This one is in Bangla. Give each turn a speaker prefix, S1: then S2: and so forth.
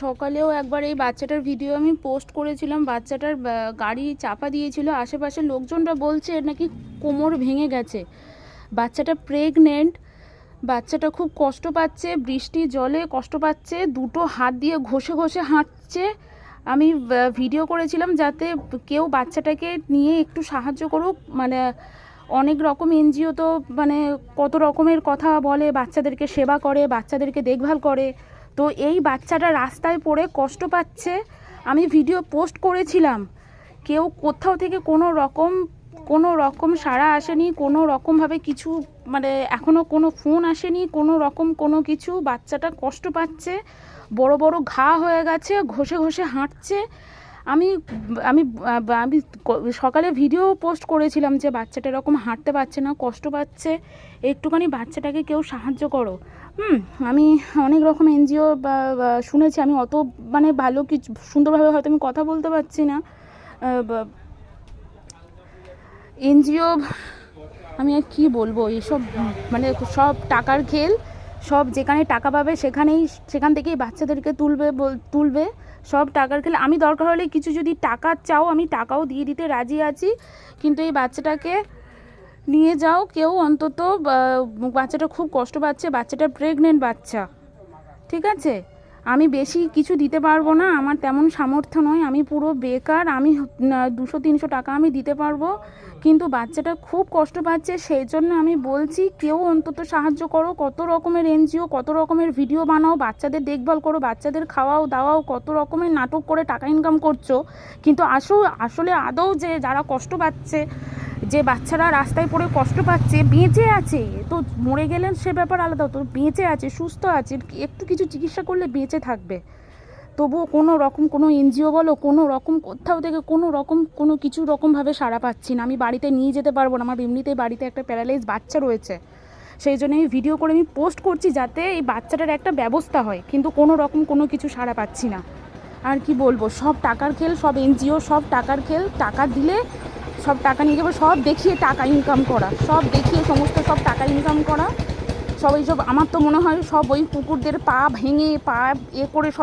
S1: সকালেও একবার এই বাচ্চাটার ভিডিও আমি পোস্ট করেছিলাম। বাচ্চাটার গাড়ি চাপা দিয়েছিল। আশেপাশের লোকজনরা বলছে নাকি কোমর ভেঙে গেছে। বাচ্চাটা প্রেগনেন্ট বাচ্চাটা খুব কষ্ট পাচ্ছে, বৃষ্টি জলে কষ্ট পাচ্ছে, দুটো হাত দিয়ে ঘষে ঘষে হাঁটছে। আমি ভিডিও করেছিলাম যাতে কেউ বাচ্চাটাকে নিয়ে একটু সাহায্য করুক। মানে অনেক রকম এনজিও তো মানে কত রকমের কথা বলে, বাচ্চাদেরকে সেবা করে, বাচ্চাদেরকে দেখভাল করে। তো এই বাচ্চাটা রাস্তায় পড়ে কষ্ট পাচ্ছে। আমি ভিডিও পোস্ট করেছিলাম। কেউ কোথাও থেকে কোনো রকম কোনো রকম সাড়া আসেনি, কোনো রকমভাবে কিছু মানে এখনও কোনো ফোন আসেনি, কোনো রকম কোনো কিছু। বাচ্চাটা কষ্ট পাচ্ছে, বড় বড় ঘা হয়ে গেছে, ঘষে ঘষে হাঁটছে। আমি আমি আমি সকালে ভিডিও পোস্ট করেছিলাম যে বাচ্চাটা এরকম হাঁটতে পারছে না, কষ্ট পাচ্ছে, একটুখানি বাচ্চাটাকে কেউ সাহায্য করো। হুম, আমি অনেক রকম এনজিও বা শুনেছি, আমি অত মানে ভালো কিছু সুন্দরভাবে হয়তো আমি কথা বলতে পারছি না। এনজিও আমি আর কী বলব, এইসব মানে সব টাকার খেল। সব যেখানে টাকা পাবে সেখানেই, সেখান থেকেই বাচ্চাদেরকে তুলবে তুলবে, সব টাকার খেলে। আমি দরকার হলে কিছু যদি টাকা চাও, আমি টাকাও দিয়ে দিতে রাজি আছি। কিন্তু এই বাচ্চাটাকে নিয়ে যাও। কেউ অন্তত বাচ্চাটা খুব কষ্ট পাচ্ছে, বাচ্চাটা প্রেগনেন্ট বাচ্চা। ঠিক আছে? আমি বেশি কিছু দিতে পারব না, আমার তেমন সামর্থ্য নয়, আমি পুরো বেকার, আমি দুশো, তিনশো টাকা আমি দিতে পারব। কিন্তু বাচ্চাটা খুব কষ্ট পাচ্ছে, সেই জন্য আমি বলছি, কেউ অন্তত সাহায্য করো, কত রকমের এনজিও, কত রকমের ভিডিও বানাও, বাচ্চাদের দেখভাল করো, বাচ্চাদের খাওয়াও, দাওয়াও, কত রকমের নাটক করে টাকা ইনকাম করছ। কিন্তু আসো, আসলে আদৌ যে যারা কষ্ট পাচ্ছে যে বাচ্চারা রাস্তায় পড়ে কষ্ট পাচ্ছে, বেঁচে আছে। তো মরে গেলেন সে ব্যাপার আলাদা। তো বেঁচে আছে, সুস্থ আছে, একটু কিছু চিকিৎসা করলে বেঁচে থাকবে। তবুও কোনো রকম কোনো এনজিও বলো, কোনো রকম কোথাও থেকে কোনো রকম কোনো কিছু রকমভাবে সাড়া পাচ্ছি না। আমি বাড়িতে নিয়ে যেতে পারব না। আমার এমনিতেই বাড়িতে একটা প্যারালাইজ বাচ্চা রয়েছে। সেই জন্য আমি ভিডিও করে আমি পোস্ট করছি যাতে এই বাচ্চাটার একটা ব্যবস্থা হয়। কিন্তু কোনো রকম কোনো কিছু সাড়া পাচ্ছি না। আর কি বলব? সব টাকার খেল, সব এনজিও, সব টাকার খেল। টাকা দিলে সব টাকা নিয়ে যাব, সব দেখিয়ে টাকা ইনকাম করা, সব দেখিয়ে সমস্ত সব টাকা ইনকাম করা। সব এইসব, আমার তো মনে হয় সব ওই কুকুরদের পা ভেঙে পা এ করে সব